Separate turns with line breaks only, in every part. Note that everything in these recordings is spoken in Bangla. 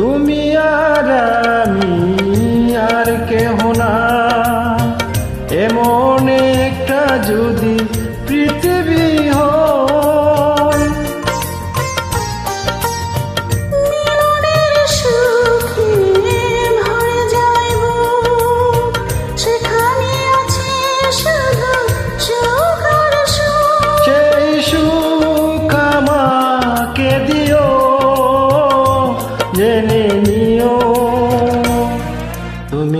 তুমি আর আমি আর কেহ না। এমন একটা যদি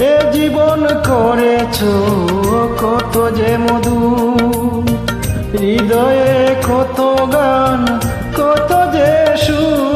এ জীবন করেছ কত যে মধু। হৃদয়ে কত গান কত যে সুর।